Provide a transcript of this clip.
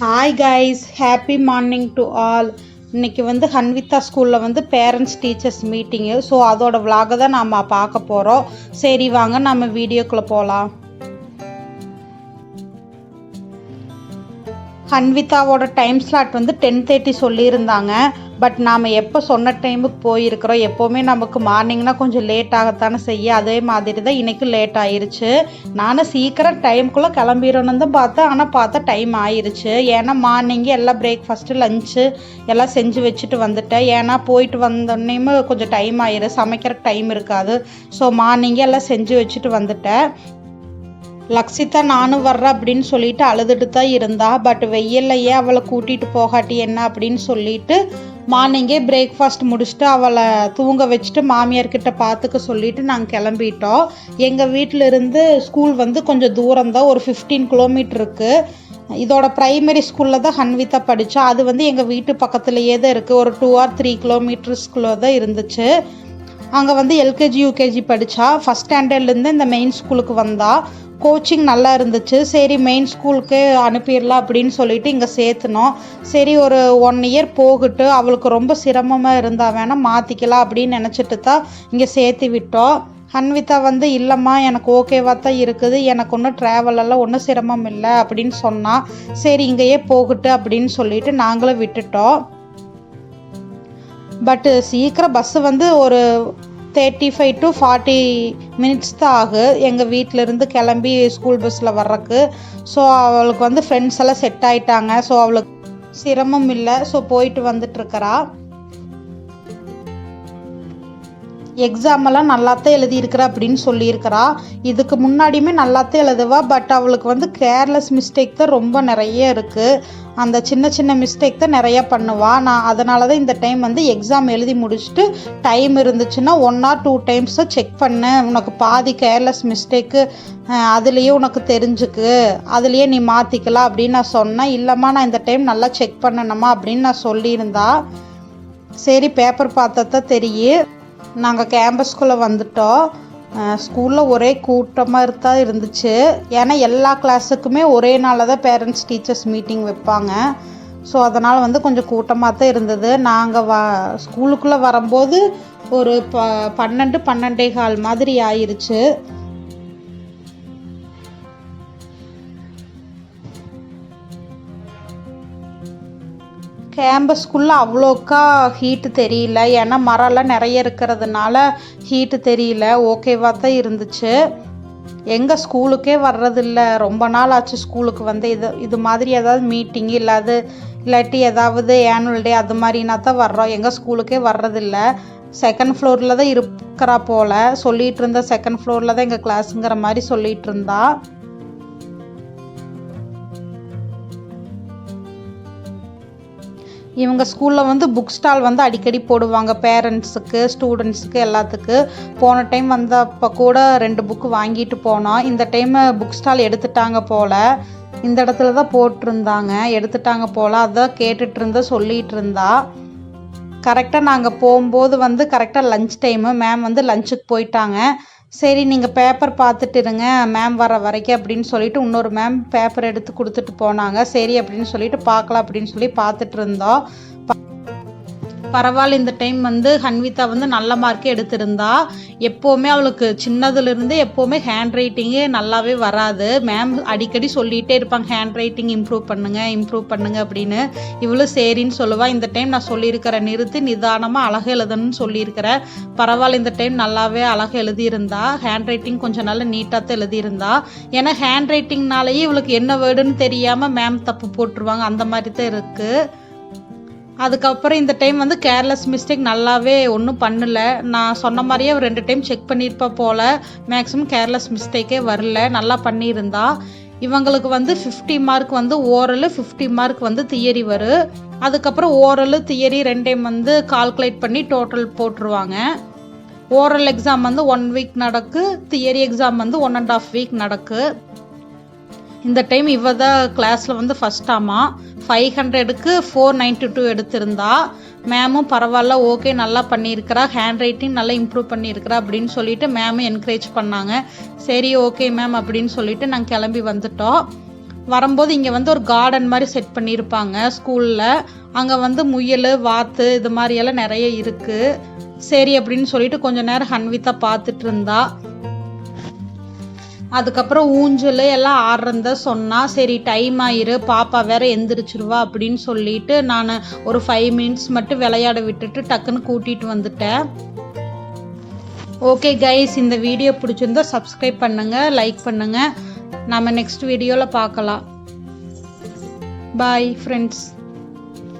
Hi guys happy morning to all இன்னைக்கு வந்து ஹன்விதா ஸ்கூலில் வந்து பேரண்ட்ஸ் டீச்சர்ஸ் மீட்டிங்கு ஸோ அதோட vlog தான் நாம் பார்க்க போகிறோம் சரி வாங்க நம்ம வீடியோக்குள்ளே போகலாம் ஹன்விதாவோட டைம் ஸ்லாட் வந்து டென் தேர்ட்டி சொல்லியிருந்தாங்க. பட் நாம் எப்போ சொன்ன டைமுக்கு போயிருக்கிறோம் எப்போவுமே நமக்கு மார்னிங்னால் கொஞ்சம் லேட் ஆகத்தானே செய்ய அதே மாதிரி தான் இன்றைக்கி லேட் ஆயிருச்சு. நானும் சீக்கிரம் டைமுக்குள்ளே கிளம்பிடணும்னு தான் பார்த்தேன். ஆனால் பார்த்தா டைம் ஆயிருச்சு. ஏன்னா மார்னிங்கே எல்லாம் பிரேக்ஃபாஸ்ட்டு லஞ்சு எல்லாம் செஞ்சு வச்சுட்டு வந்துட்டேன். ஏன்னா போயிட்டு வந்தோடனேயுமே கொஞ்சம் டைம் ஆயிரும் சமைக்கிற டைம் இருக்காது. ஸோ மார்னிங்கே எல்லாம் செஞ்சு வச்சுட்டு வந்துட்டேன். லக்ஷிதா நானும் வர்றேன் அப்படின்னு சொல்லிட்டு அழுதுட்டு தான் இருந்தா. பட் வெயில்லையே அவளை கூட்டிட்டு போகாட்டி என்ன அப்படின்னு சொல்லிட்டு மார்னிங்கே பிரேக்ஃபாஸ்ட் முடிச்சுட்டு அவளை தூங்க வச்சுட்டு மாமியார்கிட்ட பார்த்துக்க சொல்லிட்டு நாங்கள் கிளம்பிட்டோம். எங்கள் வீட்டில் இருந்து ஸ்கூல் வந்து கொஞ்சம் தூரம்தான் ஒரு ஃபிஃப்டீன் கிலோமீட்டர் இருக்குது இதோட ப்ரைமரி ஸ்கூலில் தான் ஹன்விதா படித்தா அது வந்து எங்கள் வீட்டு பக்கத்துலேயே தான் இருக்குது ஒரு டூ ஆர் த்ரீ கிலோமீட்டர்ஸ்குள்ளே தான் இருந்துச்சு. அங்கே வந்து எல்கேஜி யூகேஜி படித்தா ஃபஸ்ட் ஸ்டாண்டர்ட்லேருந்து இந்த மெயின் ஸ்கூலுக்கு வந்தாள் கோச்சிங் நல்லா இருந்துச்சு. சரி மெயின் ஸ்கூலுக்கு அனுப்பிடலாம் அப்படின்னு சொல்லிட்டு இங்கே சேர்த்துனோம். சரி ஒரு ஒன் இயர் போகட்டு அவளுக்கு ரொம்ப சிரமமாக இருந்தால் வேணால் மாற்றிக்கலாம் அப்படின்னு நினச்சிட்டு தான் இங்கே சேர்த்து விட்டோம். ஹன்விதா வந்து இல்லைம்மா எனக்கு ஓகேவாக தான் இருக்குது. எனக்கு ஒன்றும் ட்ராவலெல்லாம் ஒன்றும் சிரமம் இல்லை அப்படின்னு சொன்னால் சரி இங்கேயே போகட்டு அப்படின்னு சொல்லிட்டு நாங்களும் விட்டுட்டோம். பட்டு சீக்கிரம் பஸ்ஸு வந்து ஒரு thirty five to forty minutes தான் ஆகும் எங்கள் வீட்டிலேருந்து கிளம்பி ஸ்கூல் பஸ்ஸில் வர்றக்கு. ஸோ அவளுக்கு வந்து ஃப்ரெண்ட்ஸ் எல்லாம் செட் ஆயிட்டாங்க. ஸோ அவளுக்கு சிரமம் இல்லை. ஸோ போயிட்டு வந்துட்டுருக்கிறா. எக்ஸாம் எல்லாம் நல்லாத்தான் எழுதியிருக்கிறா அப்படின்னு சொல்லியிருக்கிறா. இதுக்கு முன்னாடியுமே நல்லாத்தான் எழுதுவா. பட் அவளுக்கு வந்து கேர்லெஸ் மிஸ்டேக் தான் ரொம்ப நிறைய இருக்குது அந்த சின்ன சின்ன மிஸ்டேக் தான் நிறையா பண்ணுவா. நான் அதனால தான் இந்த டைம் வந்து எக்ஸாம் எழுதி முடிச்சுட்டு டைம் இருந்துச்சுன்னா ஒன் ஆர் டூ டைம்ஸை செக் பண்ணு. உனக்கு பாதி கேர்லெஸ் மிஸ்டேக்கு அதுலேயே உனக்கு தெரிஞ்சுக்கு. அதுலேயே நீ மாற்றிக்கலாம் அப்படின்னு நான் சொன்னேன். இல்லைம்மா நான் இந்த டைம் நல்லா செக் பண்ணணுமா அப்படின்னு நான் சொல்லியிருந்தா. சரி பேப்பர் பார்த்தா தான் தெரியும் நாங்கள் கேம்பஸ்குள்ளே வந்துட்டோம். ஸ்கூலில் ஒரே கூட்டமாக தான் இருந்துச்சு. ஏன்னா எல்லா கிளாஸுக்குமே ஒரே நாளில் தான் பேரண்ட்ஸ் டீச்சர்ஸ் மீட்டிங் வைப்பாங்க. ஸோ அதனால் வந்து கொஞ்சம் கூட்டமாக தான் இருந்தது. நாங்கள் வ ஸ்கூலுக்குள்ளே வரும்போது ஒரு ப பன்னெண்டு பன்னெண்டே கால் மாதிரி ஆயிடுச்சு கேம்பஸ்குள்ளே அவ்வளோக்கா ஹீட்டு தெரியல. ஏன்னா மரம்லாம் நிறைய இருக்கிறதுனால ஹீட்டு தெரியல. ஓகேவாக தான் இருந்துச்சு. எங்கள் ஸ்கூலுக்கே வர்றதில்ல. ரொம்ப நாள் ஆச்சு ஸ்கூலுக்கு வந்து. இது இது மாதிரி ஏதாவது மீட்டிங் இல்லாது இல்லாட்டி ஏதாவது ஆனுவல் டே அது மாதிரினா தான் வர்றோம். எங்கள் ஸ்கூலுக்கே வர்றதில்ல. செகண்ட் ஃப்ளோரில் தான் இருக்கிறா போல். சொல்லிகிட்டு இருந்தா செகண்ட் ஃப்ளோரில் தான் எங்கள் கிளாஸுங்கிற மாதிரி சொல்லிகிட்டு இருந்தா. இவங்க ஸ்கூலில் வந்து புக் ஸ்டால் வந்து அடிக்கடி போடுவாங்க பேரண்ட்ஸுக்கு ஸ்டூடெண்ட்ஸுக்கு எல்லாத்துக்கு. போன டைம் வந்தப்போ கூட ரெண்டு புக்கு வாங்கிட்டு போனோம் இந்த டைம் புக் ஸ்டால் எடுத்துட்டாங்க போல். இந்த இடத்துல தான் போட்டிருந்தாங்க. எடுத்துட்டாங்க போல். அதான் கேட்டுட்டு இருந்தா சொல்லிகிட்டு இருந்தா. கரெக்டாக நாங்கள் போகும்போது வந்து கரெக்டாக லஞ்ச் டைமு மேம் வந்து லஞ்சுக்கு போயிட்டாங்க. சரி நீங்கள் பேப்பர் பார்த்துட்டு இருங்க. மேம் வர வரைக்கும் அப்படின்னு சொல்லிட்டு இன்னொரு மேம் பேப்பர் எடுத்து கொடுத்துட்டு போனாங்க. சரி அப்படின்னு சொல்லிட்டு பார்க்கலாம் அப்படின்னு சொல்லி பார்த்துட்டு இருந்தோம். பரவாயில்ல இந்த டைம் வந்து ஹன்விதா வந்து நல்ல மார்க்கே எடுத்திருந்தா எப்போவுமே அவளுக்கு சின்னதுலேருந்து எப்போவுமே ஹேண்ட் ரைட்டிங்கே நல்லாவே வராது. மேம் அடிக்கடி சொல்லிகிட்டே இருப்பாங்க ஹேண்ட் ரைட்டிங் இம்ப்ரூவ் பண்ணுங்கள் இம்ப்ரூவ் பண்ணுங்க அப்படின்னு. இவளும் சரின்னு சொல்லுவாள் இந்த டைம் நான் சொல்லியிருக்கிறேன் நிறுத்தி நிதானமாக அழகு எழுதணும்னு சொல்லியிருக்கிறேன் பரவாயில்ல இந்த டைம் நல்லாவே அழகு எழுதியிருந்தா ஹேண்ட் ரைட்டிங் கொஞ்சம் நல்லா நீட்டாக தான் எழுதியிருந்தா. ஏன்னா ஹேண்ட் ரைட்டிங்னாலேயே இவளுக்கு என்ன வேர்டுன்னு தெரியாமல் மேம் தப்பு போட்டுருவாங்க அந்த மாதிரி தான் இருக்குது அதுக்கப்புறம் இந்த டைம் வந்து கேர்லெஸ் மிஸ்டேக் நல்லாவே ஒன்றும் பண்ணல. நான் சொன்ன மாதிரியே ரெண்டு டைம் செக் பண்ணியிருப்பா போல் மேக்ஸிமம் கேர்லெஸ் மிஸ்டேக்கே வரல. நல்லா பண்ணியிருந்தா. இவங்களுக்கு வந்து ஃபிஃப்டி மார்க் வந்து ஓரல் ஃபிஃப்டி மார்க் வந்து தியரி வரும் அதுக்கப்புறம் ஓரல் தியரி ரெண்டையும் வந்து கால்குலேட் பண்ணி டோட்டல் போட்டுருவாங்க. ஓரல் எக்ஸாம் வந்து ஒன் வீக் நடக்கு. தியரி எக்ஸாம் வந்து ஒன் அண்ட் ஆஃப் வீக் நடக்கு. இந்த டைம் இவ தான் கிளாஸில் வந்து ஃபஸ்ட்டாமா ஃபைவ் ஹண்ட்ரடுக்கு ஃபோர் நைன்டி டூ எடுத்திருந்தா மேமும் பரவாயில்ல ஓகே நல்லா பண்ணியிருக்கிறா ஹேண்ட் ரைட்டிங் நல்லா இம்ப்ரூவ் பண்ணியிருக்கிறா அப்படின்னு சொல்லிட்டு மேமும் என்கரேஜ் பண்ணாங்க. சரி ஓகே மேம் அப்படின்னு சொல்லிட்டு நாங்கள் கிளம்பி வந்துட்டோம். வரும்போது இங்கே வந்து ஒரு கார்டன் மாதிரி செட் பண்ணியிருப்பாங்க ஸ்கூலில் அங்கே வந்து முயல் வாத்து இது மாதிரியெல்லாம் நிறைய இருக்குது சரி அப்படின்னு சொல்லிட்டு கொஞ்ச நேரம் ஹன்விதா பார்த்துட்டு இருந்தா அதுக்கப்புறம் ஊஞ்சல் எல்லாம் ஆடுறத சொன்னால் சரி டைம் ஆயிரு பாப்பா வேற எந்திரிச்சிருவா அப்படின்னு சொல்லிட்டு நான் ஒரு ஃபைவ் மினிட்ஸ் மட்டும் விளையாட விட்டுட்டு டக்குன்னு கூட்டிட்டு வந்துட்டேன். ஓகே கைஸ் இந்த வீடியோ பிடிச்சிருந்தா சப்ஸ்கிரைப் பண்ணுங்க லைக் பண்ணுங்க. நம்ம நெக்ஸ்ட் வீடியோவில் பார்க்கலாம். Bye friends